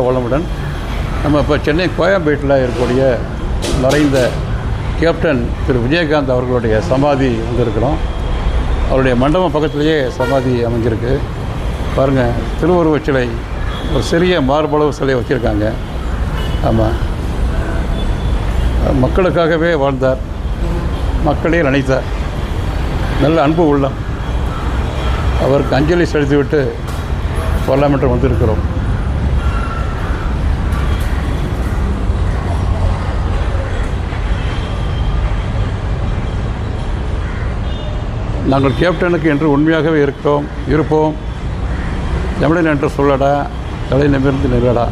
வளமுடன். நம்ம இப்போ சென்னை கோயம்பேட்டில் இருக்கக்கூடிய மறைந்த கேப்டன் திரு விஜயகாந்த் அவர்களுடைய சமாதி வந்திருக்கிறோம். அவருடைய மண்டபம் பக்கத்திலேயே சமாதி அமைஞ்சிருக்கு. பாருங்கள் திருவுருவச் சிலை ஒரு சிறிய மார்பளவு சிலை வச்சுருக்காங்க. ஆமாம் மக்களுக்காகவே வாழ்ந்தார். மக்களே நினைத்தார். நல்ல அன்பு உள்ளம். அவருக்கு அஞ்சலி செலுத்திவிட்டு பார்லாமெண்ட்டு வந்திருக்கிறோம். நாங்கள் கேப்டனுக்கு என்று உண்மையாகவே இருக்கோம் இருப்போம். தமிழன் என்று சொல்லடா தலை நிமிர்ந்து நில்லடா.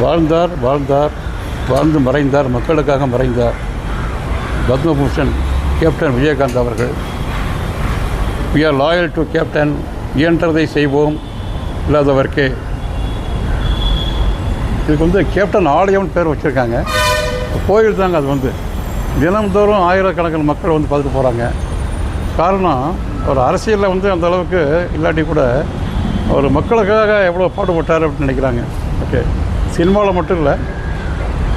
வாழ்ந்தார் வாழ்ந்தார் வாழ்ந்து மறைந்தார் மக்களுக்காக மறைந்தார். பத்மபூஷன் கேப்டன் விஜயகாந்த் அவர்கள். We are loyal to captain இயன்றதை செய்வோம் இல்லாதவர்க்கே. இதுக்கு வந்து கேப்டன் ஆலயம்னு பேர் வச்சுருக்காங்க. கோயில் தாங்க அது வந்து. தினம்தோறும் ஆயிரக்கணக்கான மக்கள் வந்து பார்த்துட்டு போகிறாங்க காரணம் ஒரு அரசியலில் வந்து அந்த அளவுக்கு இல்லாட்டி கூட அவர் மக்களுக்காக எவ்வளோ பாடுபட்டார் அப்படின்னு நினைக்கிறாங்க. ஓகே. சினிமாவில் மட்டும் இல்லை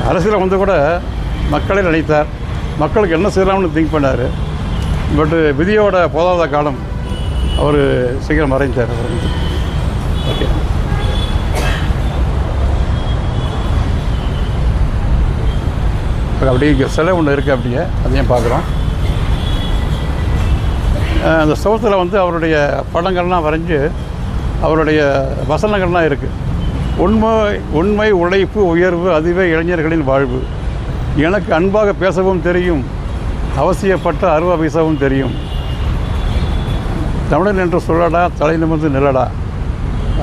அரசியலில் வந்து கூட மக்களை நினைத்தார். மக்களுக்கு என்ன செய்யலாம்னு திங்க் பண்ணார். பட்டு விதியோட போதாத காலம் அவர் சீக்கிரம் மறைந்தார் அவர். வந்து ஓகே. அப்படியே இங்கே சிலை ஒன்று இருக்குது அப்படியே அதையும் பார்க்குறோம். அந்த சுவத்தில் வந்து அவருடைய படங்கள்லாம் வரைஞ்சி அவருடைய வசனங்கள்லாம் இருக்குது உண்மை உண்மை உழைப்பு உயர்வு அதுவே இளைஞர்களின் வாழ்வு. எனக்கு அன்பாக பேசவும் தெரியும். அவசியப்பட்ட அருவா வீசவும் தெரியும். தமிழன் என்று சொல்லடா தலை நிமிர்ந்து நிலடா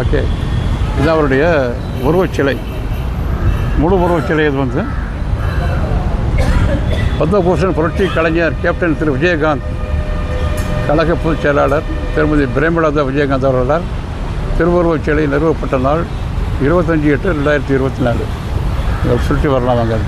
ஓகே. இது அவருடைய உருவச்சிலை. முழு உருவச்சிலை இது வந்து? பத்மபூஷன் புரட்சி கலைஞர் கேப்டன் திரு விஜயகாந்த் கழக பொதுச் செயலாளர் திருமதி பிரேமலதா விஜயகாந்த் அவர்களால் திருவுருவச் சிலை நிறுவப்பட்ட நாள் இருபத்தஞ்சி எட்டு ரெண்டாயிரத்தி இருபத்தி நாலு. இதை சுற்றி வரலாம் அங்கே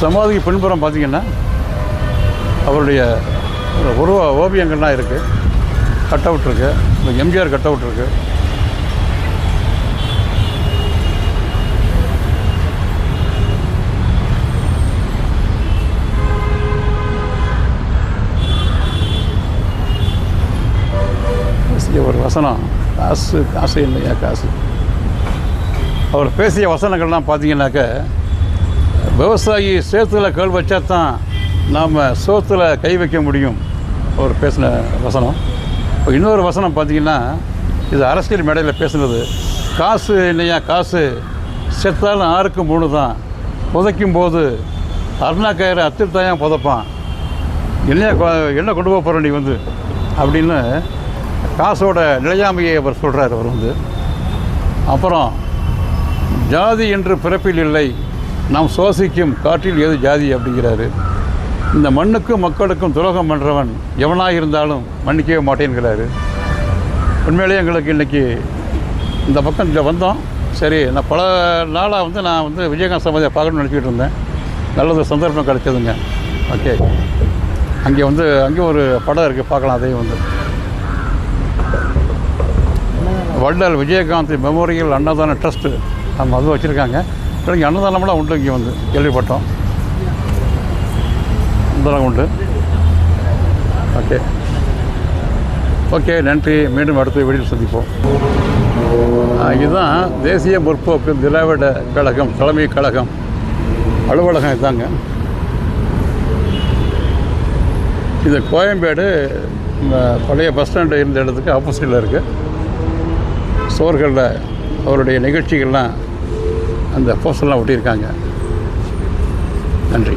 சமாதிக்கு பின்புறம் பார்த்தீங்கன்னா அவருடைய உருவ ஓவியங்கள்லாம் இருக்குது கட் அவுட் இருக்குது எம்ஜிஆர் கட் அவுட் இருக்குது ஒரு வசனம். காசு காசு இல்லையா காசு? அவர் பேசிய வசனங்கள்லாம் பார்த்தீங்கன்னாக்க விவசாயி சேத்துல கல் வச்சா தான் நாம் சோத்தில் கை வைக்க முடியும். ஒரு பேசின வசனம். இப்போ இன்னொரு வசனம் பார்த்தீங்கன்னா இது அரசியல் மேடையில் பேசுனது. காசு இல்லையா காசு? செத்தாலும் ஆறுக்கு மூணு தான். புதைக்கும் போது அருணா கயிறு அத்திருத்தாயம் புதைப்பான்? இல்லையா கொ- என்ன கொண்டு போக போகிற நீ வந்து? அப்படின்னு காசோட நிலையாமையை அவர் சொல்கிறார் அவர் வந்து. அப்புறம் ஜாதி என்று பிறப்பில் இல்லை. நாம் சுவாசிக்கும் காற்றில் ஏது ஜாதி அப்படிங்கிறாரு. இந்த மண்ணுக்கும் மக்களுக்கும் துரோகம் பண்ணுறவன் எவனாக இருந்தாலும் மன்னிக்கவே மாட்டேங்கிறாரு உண்மையிலேயே எங்களுக்கு இன்றைக்கி இந்த பக்கம் இங்கே வந்தோம். சரி நான் பல நாளாக வந்து நான் வந்து விஜயகாந்த் சமாதியை பார்க்கணும்னு நினச்சிக்கிட்டு இருந்தேன். நல்லது சந்தர்ப்பம் கிடைச்சதுங்க. ஓகே. அங்கே வந்து அங்கே ஒரு படம் இருக்குது பார்க்கலாம் அதையும் வந்து. வள்ளல் விஜயகாந்த் மெமோரியல் அன்னதான ட்ரஸ்ட்டு நம்ம அதுவும் வச்சுருக்காங்க. எனக்கு அன்னதானம்லாம் உண்டு இங்கே வந்து கேள்விப்பட்டோம். அன்னதானம் உண்டு. ஓகே. ஓகே நன்றி. மீண்டும் அடுத்த வீடியில் சந்திப்போம். இதுதான் தேசிய முற்போக்கு திராவிட கழகம் தலைமை கழகம். அலுவலகம் இதாங்க. இது கோயம்பேடு இந்த பழைய பஸ் ஸ்டாண்டு இருந்த இடத்துக்கு ஆப்போசிட்டில் இருக்குது சோர்களில் அவருடைய நிகழ்ச்சிகள்லாம் அந்த போஸ்டர்லாம் ஒட்டியிருக்காங்க. நன்றி.